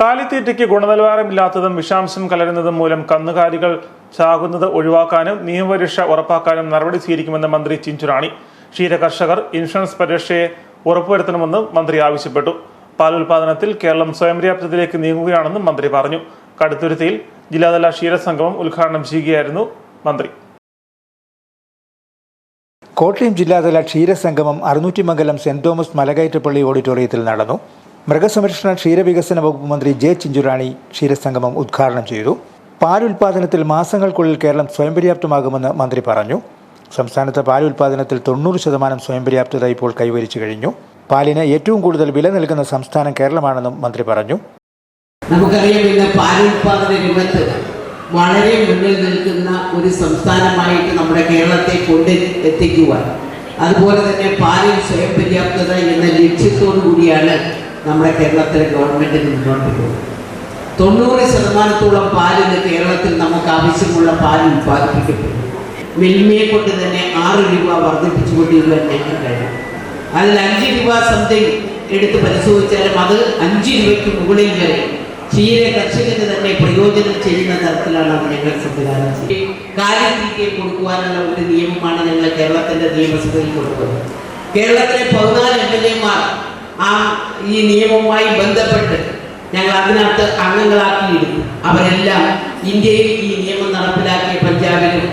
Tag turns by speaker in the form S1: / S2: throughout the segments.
S1: കാലിത്തീറ്റയ്ക്ക് ഗുണനിലവാരമില്ലാത്തതും വിഷാംശം കലരുന്നതും മൂലം കന്നുകാലികൾ ചാകുന്നത് ഒഴിവാക്കാനും നിയമപരീക്ഷ ഉറപ്പാക്കാനും നടപടി സ്വീകരിക്കുമെന്ന് മന്ത്രി ചിഞ്ചുറാണി. ക്ഷീരകർഷകർ ഇൻഷുറൻസ് പരിരക്ഷയെ ഉറപ്പുവരുത്തണമെന്നും മന്ത്രി ആവശ്യപ്പെട്ടു. പാൽ ഉൽപാദനത്തിൽ കേരളം സ്വയം പര്യാപ്തത്തിലേക്ക് നീങ്ങുകയാണെന്നും മന്ത്രി പറഞ്ഞു. കടുത്തുരുത്തിയിൽ ജില്ലാതല ക്ഷീരസംഗമം ഉദ്ഘാടനം ചെയ്യുകയായിരുന്നു മന്ത്രി.
S2: കോട്ടയം ജില്ലാതല ക്ഷീരസംഗമം അറുന്നൂറ്റിമംഗലം സെന്റ് തോമസ് മലകയറ്റപ്പള്ളി ഓഡിറ്റോറിയത്തിൽ നടന്നു. മൃഗസംരക്ഷണ ക്ഷീരവികസന വകുപ്പ് മന്ത്രി ജെ ചിഞ്ചുറാണി ക്ഷീരസംഗമം ഉദ്ഘാടനം ചെയ്തു. പാൽ ഉൽപാദനത്തിൽ മാസങ്ങൾക്കുള്ളിൽ കേരളം സ്വയം പര്യാപ്തമാകുമെന്ന് മന്ത്രി പറഞ്ഞു. സംസ്ഥാനത്തെ പാൽ ഉൽപാദനത്തിൽ തൊണ്ണൂറ് ശതമാനം സ്വയം പര്യാപ്തത ഇപ്പോൾ കൈവരിച്ചു കഴിഞ്ഞു. പാലിന് ഏറ്റവും കൂടുതൽ വില നൽകുന്ന സംസ്ഥാനം കേരളമാണെന്നും മന്ത്രി പറഞ്ഞു.
S3: നമുക്കറിയാം ഇന്ന് പാലുൽപാദന രംഗത്ത് വളരെ മുന്നിൽ നിൽക്കുന്ന ഒരു സംസ്ഥാനമായിട്ട് നമ്മുടെ കേരളത്തെ കൊണ്ട് എത്തിക്കുവാൻ. അതുപോലെ തന്നെ പാലിൽ സ്വയം പര്യാപ്തത എന്ന ലക്ഷ്യത്തോടു കൂടിയാണ് നമ്മുടെ കേരളത്തിലെ ഗവൺമെന്റിന് മുന്നോട്ട് പോകും തൊണ്ണൂറ് ശതമാനത്തോളം പാലിന് കേരളത്തിൽ നമുക്ക് ആവശ്യമുള്ള പാൽ ഉൽപ്പാദിപ്പിക്കപ്പെടും മിൽമയെ കൊണ്ട് തന്നെ ആറ് രൂപ വർദ്ധിപ്പിച്ചു വർദ്ധിപ്പിച്ചുകൊണ്ടിരുവാൻ ഞങ്ങൾ കഴിയും അതിൽ അഞ്ച് രൂപ സംതിങ് എടുത്ത് പരിശോധിച്ചാലും അത് അഞ്ച് രൂപയ്ക്ക് മുകളിൽ വരെ ക്ഷീര കർഷകന് തന്നെ പ്രയോജനം ചെയ്യുന്ന തരത്തിലാണ് ഞങ്ങൾ സംവിധാനം കാലിത്തീറ്റയെ കൊടുക്കുവാനുള്ള ഒരു നിയമമാണ് ഞങ്ങൾ കേരളത്തിന്റെ നിയമസഭയിൽ കൊടുക്കുന്നത്. കേരളത്തിലെ പതിനാല് എം എൽ എമാർ ആ ഈ നിയമവുമായി ബന്ധപ്പെട്ട് ഞങ്ങൾ അതിനകത്ത് അംഗങ്ങളാക്കിയിരുന്നു അവരെല്ലാം ഇന്ത്യയിൽ ഈ നിയമം നടപ്പിലാക്കിയ പഞ്ചാബിലും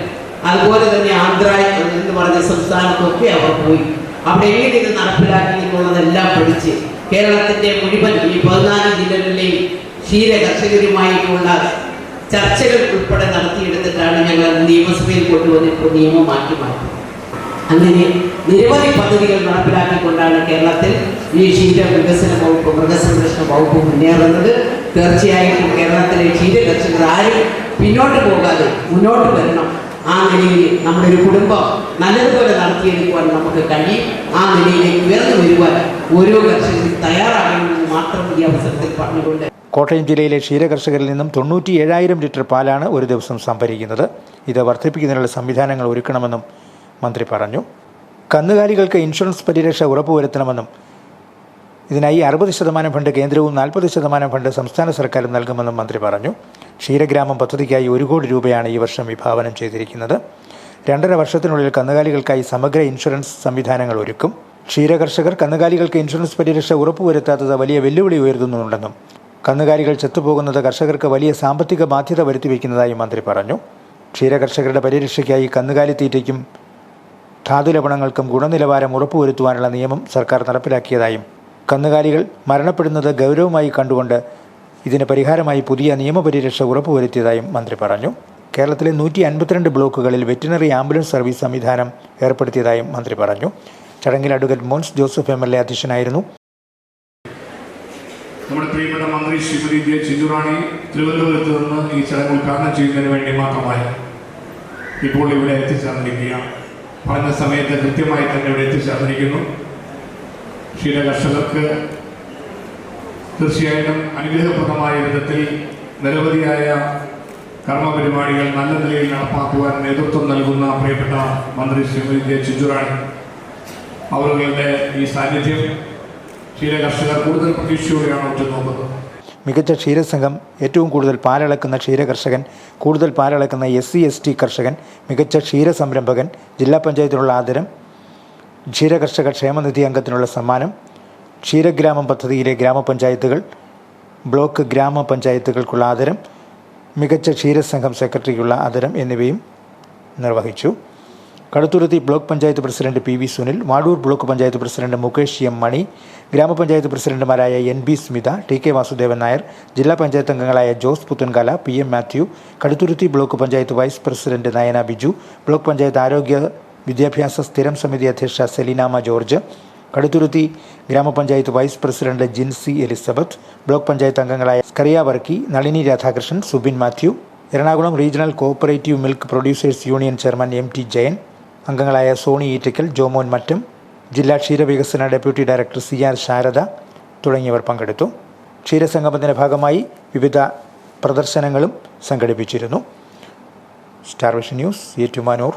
S3: അതുപോലെ തന്നെ ആന്ധ്ര എന്ന് പറഞ്ഞ സംസ്ഥാനത്തൊക്കെ അവർ പോയി. അവിടെ എങ്ങനെ ഇത് നടപ്പിലാക്കി എന്നുള്ളതെല്ലാം പഠിച്ച് കേരളത്തിന്റെ മുഴുവൻ ഈ പതിനാല് ജില്ലകളിലെയും ക്ഷീര കർഷകരുമായിട്ടുള്ള ചർച്ചകൾ ഉൾപ്പെടെ നടത്തിയെടുത്തിട്ടാണ് ഞങ്ങൾ നിയമസഭയിൽ കൊണ്ടുവന്ന് നിയമം മാറ്റി മാറ്റുന്നത് അങ്ങനെ നിരവധി പദ്ധതികൾ നടപ്പിലാക്കിക്കൊണ്ടാണ് കേരളത്തിൽ ഈ ക്ഷീര വികസന വകുപ്പ് മൃഗസംരക്ഷണ വകുപ്പ് മുന്നേറുന്നത്. തീർച്ചയായിട്ടും കേരളത്തിലെ ക്ഷീര കർഷകർ ആരും പിന്നോട്ട് പോകാതെ മുന്നോട്ട് വരണം. ആ നിലയിൽ നമ്മുടെ ഒരു കുടുംബം നല്ലതുപോലെ നടത്തിയെടുക്കുവാൻ നമുക്ക് കഴിയും. ആ നിലയിലേക്ക് ഉയർന്നു വരുവാൻ ഓരോ കർഷകരും തയ്യാറാകണമെന്ന് മാത്രം ഈ അവസരത്തിൽ പറഞ്ഞുകൊണ്ട്
S2: കോട്ടയം ജില്ലയിലെ ക്ഷീരകർഷകരിൽ നിന്നും തൊണ്ണൂറ്റി ഏഴായിരം ലിറ്റർ പാലാണ് ഒരു ദിവസം സംഭരിക്കുന്നത്. ഇത് വർദ്ധിപ്പിക്കുന്നതിനുള്ള സംവിധാനങ്ങൾ ഒരുക്കണമെന്നും മന്ത്രി പറഞ്ഞു. കന്നുകാലികൾക്ക് ഇൻഷുറൻസ് പരിരക്ഷ ഉറപ്പുവരുത്തണമെന്നും ഇതിനായി അറുപത് ശതമാനം ഫണ്ട് കേന്ദ്രവും നാൽപ്പത് ശതമാനം ഫണ്ട് സംസ്ഥാന സർക്കാരും നൽകുമെന്നും മന്ത്രി പറഞ്ഞു. ക്ഷീരഗ്രാമം പദ്ധതിക്കായി ഒരു കോടി രൂപയാണ് ഈ വർഷം വിഭാവനം ചെയ്തിരിക്കുന്നത്. രണ്ടര വർഷത്തിനുള്ളിൽ കന്നുകാലികൾക്കായി സമഗ്ര ഇൻഷുറൻസ് സംവിധാനങ്ങൾ ഒരുക്കും. ക്ഷീരകർഷകർ കന്നുകാലികൾക്ക് ഇൻഷുറൻസ് പരിരക്ഷ ഉറപ്പുവരുത്താത്തത് വലിയ വെല്ലുവിളി ഉയർത്തുന്നുണ്ടെന്നും കന്നുകാലികൾ ചത്തുപോകുന്നത് കർഷകർക്ക് വലിയ സാമ്പത്തിക ബാധ്യത വരുത്തിവെക്കുന്നതായും മന്ത്രി പറഞ്ഞു. ക്ഷീരകർഷകരുടെ പരിരക്ഷയ്ക്കായി കന്നുകാലി തീറ്റയ്ക്കും ധാതുലവണങ്ങൾക്കും ഗുണനിലവാരം ഉറപ്പുവരുത്തുവാനുള്ള നിയമം സർക്കാർ നടപ്പിലാക്കിയതായും കന്നുകാലികൾ മരണപ്പെടുന്നത് ഗൗരവമായി കണ്ടുകൊണ്ട് ഇതിന് പരിഹാരമായി പുതിയ നിയമപരിരക്ഷ ഉറപ്പുവരുത്തിയതായും മന്ത്രി പറഞ്ഞു. കേരളത്തിലെ നൂറ്റി അൻപത്തിരണ്ട് ബ്ലോക്കുകളിൽ വെറ്റിനറി ആംബുലൻസ് സർവീസ് സംവിധാനം ഏർപ്പെടുത്തിയതായും മന്ത്രി പറഞ്ഞു. ചടങ്ങിൽ advocate Mons Joseph M L A അധ്യക്ഷനായിരുന്നു.
S4: നമ്മുടെ പ്രിയപ്പെട്ട മന്ത്രി ശ്രീമതി ജെ ചിഞ്ചുറാണി തിരുവനന്തപുരത്ത് നിന്ന് ഈ ചടങ്ങ് ഉദ്ഘാടനം ചെയ്യുന്നതിന് വേണ്ടി മാത്രമായി ഇപ്പോൾ ഇവിടെ എത്തിച്ചേർന്നിരിക്കുകയാണ്. പറഞ്ഞ സമയത്ത് കൃത്യമായി തന്നെ ഇവിടെ എത്തിച്ചേർന്നിരിക്കുന്നു. ക്ഷീര കർഷകർക്ക് തീർച്ചയായിട്ടും അനുഗ്രഹപ്രദമായ വിധത്തിൽ നിരവധിയായ കർമ്മ പരിപാടികൾ നല്ല നിലയിൽ നടപ്പാക്കുവാൻ നേതൃത്വം നൽകുന്ന പ്രിയപ്പെട്ട മന്ത്രി ശ്രീമതി ജെ ചിഞ്ചുറാണി അവരുടെ ഈ സാന്നിധ്യം ക്ഷീര കർഷകർ കൂടുതൽ പ്രതീക്ഷയോടെയാണ് ഉറ്റുനോക്കുന്നത്.
S2: മികച്ച ക്ഷീരസംഘം ഏറ്റവും കൂടുതൽ പാലളക്കുന്ന ക്ഷീരകർഷകൻ കൂടുതൽ പാലളക്കുന്ന എസ് സി എസ് ടി കർഷകൻ മികച്ച ക്ഷീര സംരംഭകൻ ജില്ലാ പഞ്ചായത്തിനുള്ള ആദരം ക്ഷീരകർഷക ക്ഷേമനിധി അംഗത്തിനുള്ള സമ്മാനം ക്ഷീരഗ്രാമം പദ്ധതിയിലെ ഗ്രാമപഞ്ചായത്തുകൾ ബ്ലോക്ക് ഗ്രാമപഞ്ചായത്തുകൾക്കുള്ള ആദരം മികച്ച ക്ഷീരസംഘം സെക്രട്ടറിക്കുള്ള ആദരം എന്നിവയും നിർവഹിച്ചു. Kaduthuruthy block panchayat president P V Sunil Vadoor block panchayat president Mukesh M Mani ഗ്രാമപഞ്ചായത്ത് പ്രസിഡന്റുമാരായ N B Smitha T K Vasudevan Nair ജില്ലാ പഞ്ചായത്ത് അംഗങ്ങളായ Jose Puthenkala P M Mathew Kaduthuruthy block panchayat vice president Nayana Biju block panchayat ആരോഗ്യ വിദ്യാഭ്യാസ സ്ഥിരം സമിതി അധ്യക്ഷ സെലീനാമ ജോർജ് കടുത്തുരുത്തി ഗ്രാമപഞ്ചായത്ത് vice president Jincy Elizabeth block panchayat അംഗങ്ങളായ Scaria Varkey Nalini Radhakrishnan Subin Mathew Ernakulam regional cooperative milk producers union chairman M T Jayan അംഗങ്ങളായ സോണി ഈറ്റക്കൽ ജോമോൻ മറ്റും ജില്ലാ ക്ഷീരവികസന deputy director C R Sharada തുടങ്ങിയവർ പങ്കെടുത്തു. ക്ഷീരസംഗമത്തിന്റെ ഭാഗമായി വിവിധ പ്രദർശനങ്ങളും സംഘടിപ്പിച്ചിരുന്നു. Star Vision News Ettumanoor.